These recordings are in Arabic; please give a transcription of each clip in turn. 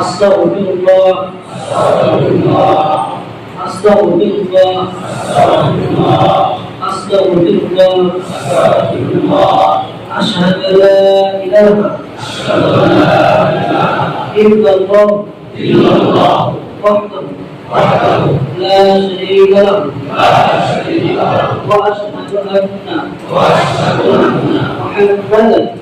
أستغفر الله أستغفر الله أستغفر الله أشهد أن لا إله إلا الله وحده لا شريك له وأشهد أن محمدا عبده ورسوله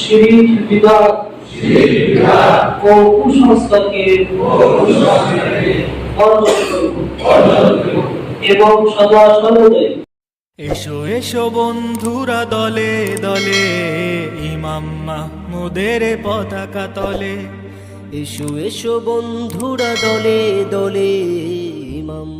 শিরিক বিদাত। ও কুসংস্কারকে এবং সদা সর্বদাই। এসো এসো বন্ধুরা দলে দলে ইমাম মাহমুদের পতাকা তলে। এসো এসো বন্ধুরা দলে দলে ইমাম